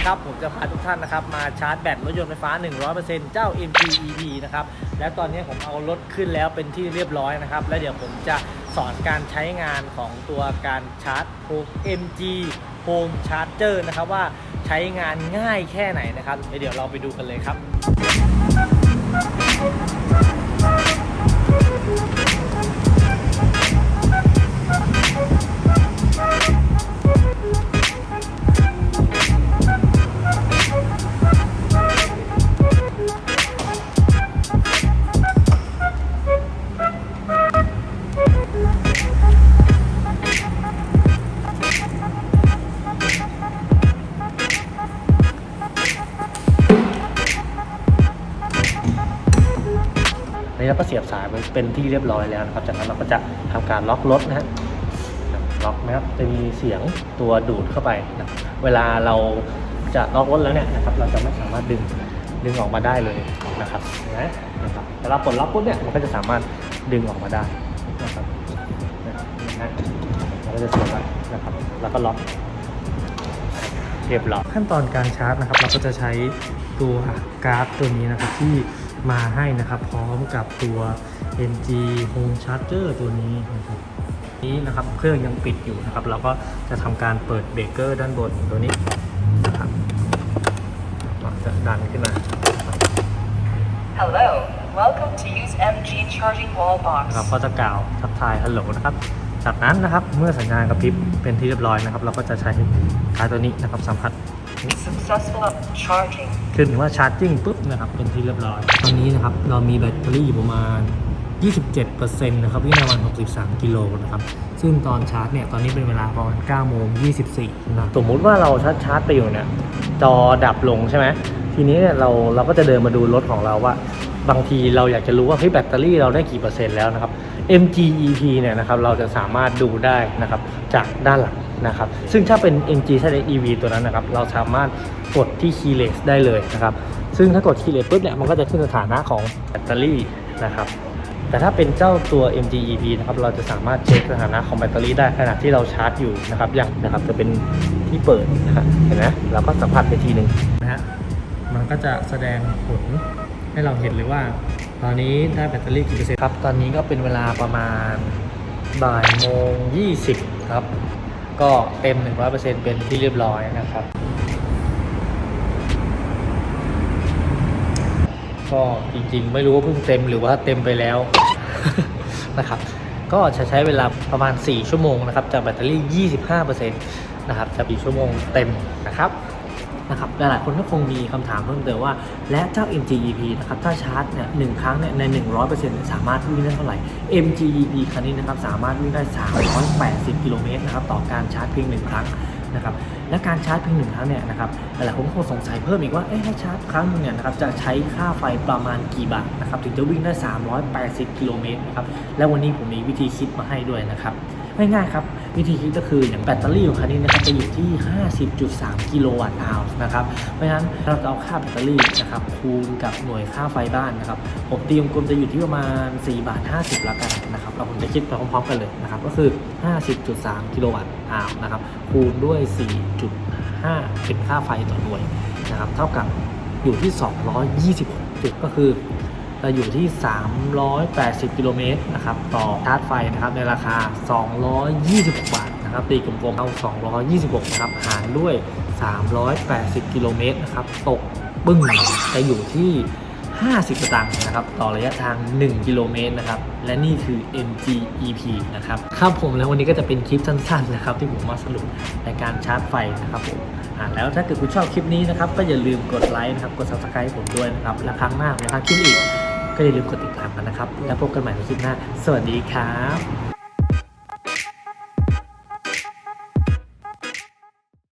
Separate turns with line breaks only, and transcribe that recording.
นะครับผมจะพาทุกท่านนะครับมาชาร์จแบตรถยนต์ไฟฟ้า 100%เจ้า MG-EV นะครับ และตอนนี้ผมเอารถขึ้นแล้วเป็นที่เรียบร้อยนะครับ และเดี๋ยวผมจะสอนการใช้งานของตัวการชาร์จ MG Home Charger นะครับว่าใช้งานง่ายแค่ไหนนะครับเดี๋ยวเราไปดูกันเลยครับ อันนี้เราก็เสียบสายไปเป็นที่เรียบร้อยแล้วนะครับ จากนั้นเราก็จะทำการล็อกรถนะฮะล็อกนะครับจะมีเสียงตัวดูดเข้าไปนะเวลาเราจะล็อกรถแล้วเนี่ยนะครับ เราจะไม่สามารถดึงดึงออกมาได้เลยนะครับนไหมนะครับเวลาปลดล็อกปุ๊บเนี่ยมันก็จะสามารถดึงออกมาได้นะครับนะฮะเราก็จะเสียบไว้นะครับ แล้วก็ล็อกเรียบร้อยขั้นตอนการชาร์จนะครับ เราก็จะใช้ตัวการ์ดตัวนี้นะครับที่ มาให้นะครับพร้อมกับตัว NG Home Charger ตัวนี้นะครับนี้นะครับเครื่องยังปิดอยู่นะครับ เราก็จะทำการเปิดเบรกเกอร์ด้านบนตัวนี้นะครับเราจะดันขึ้นมา
Hello, welcome to use MG charging wall
นะครับ
box.
ก็จะกล่าวทักทายฮัลโหลนะครับ จากนั้นนะครับเมื่อสัญญาณกระพริบเป็นที่เรียบร้อยนะครับ เราก็จะใช้การ์ดตัวนี้นะครับสัมผัส
Successful charging.
ขึ้นว่าชาร์จจิ้งปุ๊บนะครับเป็นที่เรียบร้อย ตอนนี้นะครับเรามีแบตเตอรี่อยู่ประมาณ 27%นะครับวิ่งในวัน 63 กิโลนะครับ ซึ่งตอนชาร์จเนี่ย ตอนนี้เป็นเวลาประมาณ9โมง24นะสมมุติว่าเราชาร์จชาร์จไปอยู่เนี่ย จอดับลงใช่ไหม ทีนี้เนี่ยเราเราก็จะเดินมาดูรถของเราว่า บางทีเราอยากจะรู้ว่าเฮ้ยแบตเตอรี่เราได้กี่เปอร์เซ็นต์แล้วนะครับ MGEP เนี่ยนะครับเราจะสามารถดูได้นะครับจากด้านหลัง นะครับ ซึ่งถ้าเป็น MG ถ้าเป็น EV ตัวนั้นนะครับ เราสามารถกดที่ keyless ได้เลยนะครับ ซึ่งถ้ากด keyless ปุ๊บเนี่ย มันก็จะขึ้นสถานะของแบตเตอรี่นะครับ แต่ถ้าเป็นเจ้าตัว MGEP นะครับ เราจะสามารถเช็คสถานะของแบตเตอรี่ได้ขณะที่เราชาร์จอยู่นะครับ อย่างนะครับ จะเป็นที่เปิดนะครับเห็นไหมเราก็สัมผัสไปทีหนึ่งนะฮะ มันก็จะแสดงผลให้เราเห็นเลยว่า ตอนนี้ได้แบตเตอรี่กี่เปอร์เซ็นต์ครับ ตอนนี้ก็เป็นเวลาประมาณบ่ายโมง20ครับ ก็เต็ม 100%เป็นที่เรียบร้อยนะครับ ก็จริงๆ ไม่รู้ว่าเพิ่งเต็มหรือว่าเต็มไปแล้วนะครับ ก็จะใช้เวลาประมาณ 4 ชั่วโมงนะครับ จากแบตเตอรี่ 25%นะครับจะ4ชั่วโมงเต็มนะครับ นะครับหลายๆคนก็คงมีคำถามเพิ่มเติมว่า และเจ้า MGEP นะครับถ้าชาร์จเนี่ยหนึ่งครั้งเนี่ยใน 100%เนี่ยสามารถวิ่งได้เท่าไหร่ MGEP คันนี้นะครับสามารถวิ่งได้ 380 กิโลเมตรนะครับต่อการชาร์จเพียงหนึ่งครั้ง นะครับและการชาร์จเพียงหนึ่งครั้งเนี่ยนะครับหลายๆคนก็คงสงสัยเพิ่มอีกว่าเอ๊ะถ้ชาร์จครั้งนึงเนี่ยนะครับจะใช้ค่าไฟประมาณกี่บาทนะครับถึงจะวิ่งได้ 380 กิโลเมตรนะครับและวันนี้ผมมีวิธีคิดมาให้ด้วยนะครับง่ายๆครับ วิธีคิดก็คืออย่างแบตเตอรี่ของคันนี้นะครับจะอยู่ที่ 50.3 กิโลวัตต์อาวนะครับ เพราะฉะนั้นเราจะเอาค่าแบตเตอรี่นะครับคูณกับหน่วยค่าไฟบ้านนะครับผมตีกลมจะอยู่ที่ประมาณ 4 บาท 50ละกันนะครับเราผมจะคิดไปพร้อมๆกันเลยนะครับก็คือ 50.3 กิโลวัตต์อาวนะครับคูณด้วย4.5 เป็นค่าไฟต่อหน่วยนะครับ เท่ากับอยู่ที่ 226จุดก็คือจะอยู่ที่ 380 กิโลเมตรนะครับ ต่อชาร์จไฟนะครับ ในราคา 226 บาทนะครับ ตีกลมๆเอา 226 นะครับ หารด้วย 380 กิโลเมตรนะครับ ตกปึ้งจะอยู่ที่ 50 สตางค์นะครับ ต่อระยะทาง 1 กิโลเมตรนะครับ และนี่คือ MGEP นะครับ ครับผมแล้ววันนี้ก็จะเป็นคลิปสั้นๆนะครับที่ผมมาสรุปในการชาร์จไฟนะครับผมอ่าแล้วถ้าเกิดคุณชอบคลิปนี้นะครับ ก็อย่าลืมกดไลค์นะครับ กด subscribe ให้ผมด้วยนะครับ และครั้งหน้าผมจะทำคลิปอีก ก็อย่าลืมกดติดตามกันนะครับ แล้วพบกันใหม่ในคลิปหน้า สวัสดีครับ